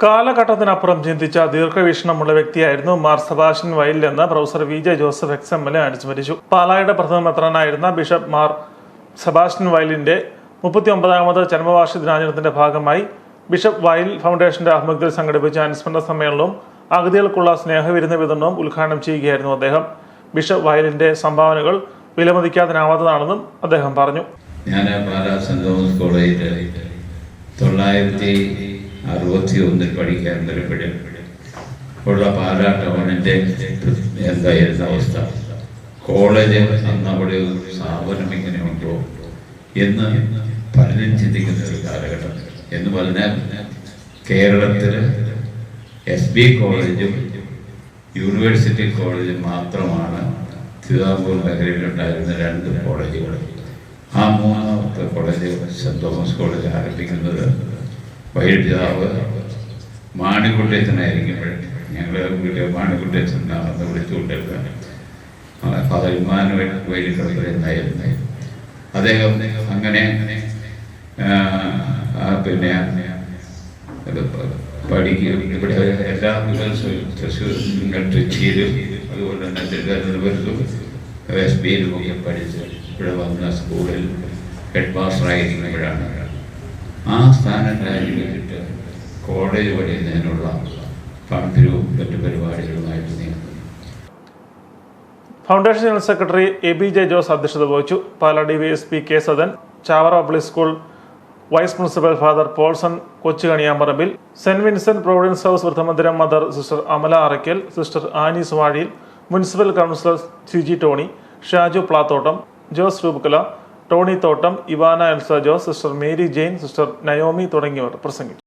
കാലഘട്ടത്തിനപ്പുറം ചിന്തിച്ച ദീർഘവീക്ഷണമുള്ള വ്യക്തിയായിരുന്നു മാർ സബാഷൻ വയലിൽ എന്ന് professor V J Joseph ex M L A അനുസ്മരിച്ചു. പാലായുടെ പ്രഥമ മെത്രാനായിരുന്ന ബിഷപ്പ് മാർ സബാഷൻ വയലിന്റെ മുപ്പത്തി ഒമ്പതാമത് ദിനാചരണത്തിന്റെ ഭാഗമായി ബിഷപ്പ് വയൽ ഫൗണ്ടേഷന്റെ ആഭിമുഖ്യത്തിൽ സംഘടിപ്പിച്ച അനുസ്മരണ സമ്മേളനവും അഗതികൾക്കുള്ള സ്നേഹവിരുന്ന വിതരണവും ഉദ്ഘാടനം ചെയ്യുകയായിരുന്നു അദ്ദേഹം. ബിഷപ്പ് വയലിന്റെ സംഭാവനകൾ വിലമതിക്കാതിനാവാത്തതാണെന്നും അദ്ദേഹം പറഞ്ഞു. ഞാൻ പാലാ സെന്റ് തോമസ് കോളേജിൽ തൊള്ളായിരത്തി അറുപത്തി ഒന്നിൽ പഠിക്കാൻ വരുമ്പോഴും ഉള്ള പാലാ ടൗണിന്റെ എന്തായിരുന്ന അവസ്ഥ? കോളേജ് അന്ന് അവിടെ ഒരു സ്ഥാപനം ഇങ്ങനെ ഉണ്ടോ? എന്ന് പലരും ചിന്തിക്കുന്ന ഒരു കാലഘട്ടം. എന്ന് പറഞ്ഞാൽ കേരളത്തിൽ എസ് ബി കോളേജും യൂണിവേഴ്സിറ്റി കോളേജും മാത്രമാണ് തിരുവിതാംകൂർ മേഖലയിലുണ്ടായിരുന്ന രണ്ട് കോളേജുകൾ. ആ മൂന്നാമത്തെ കോളേജ് സെന്റ് തോമസ് കോളേജ് ആരംഭിക്കുന്നത് വൈദ്യുതാവ് മാണിക്കുട്ടിയച്ചനായിരിക്കുമ്പോൾ ഞങ്ങൾ വീട്ടിൽ മാണിക്കുട്ടിയച്ചനാണെന്ന് വിളിച്ചുകൊണ്ടിരുന്നത് ഫാദർ ഇമാനുവൽ വൈദ്യുതി എന്നായിരുന്നു അദ്ദേഹം അങ്ങനെ പിന്നെ പഠിക്കും. ഇവിടെ എല്ലാ ദിവസവും തൃശ്ശൂർ ട്രിച്ചിയിലും അതുപോലെ തന്നെ തിരുവനന്തപുരത്തും എസ് ബിയിലും ഒക്കെ പഠിച്ച് ഇവിടെ വന്ന സ്കൂളിൽ ഹെഡ് മാസ്റ്ററായിരിക്കുമ്പോഴാണ് ആ സ്ഥാനക്കാരി വെച്ചിട്ട് കോടതി പഠിക്കുന്നതിനുള്ള താല്പര്യവും മറ്റു പരിപാടികളുമായിട്ട് നീങ്ങുന്നു. Foundation general secretary A B J Jose അധ്യക്ഷത വഹിച്ചു. Pala P K Sadan Chavara public school vice principal father Paulson Kochukaniyamparambil saint Vincent Providence House വൃദ്ധമന്ദിരം mother sister Amala Araykkal sister Annie Suvazhiyil municipal councillor Siji Tony Shaju Plathottam Jose Roopakala Tony Thottam Ivana Elsa Jose sister Mary Jane sister Naomi തുടങ്ങിയവർ പ്രസംഗിച്ചു.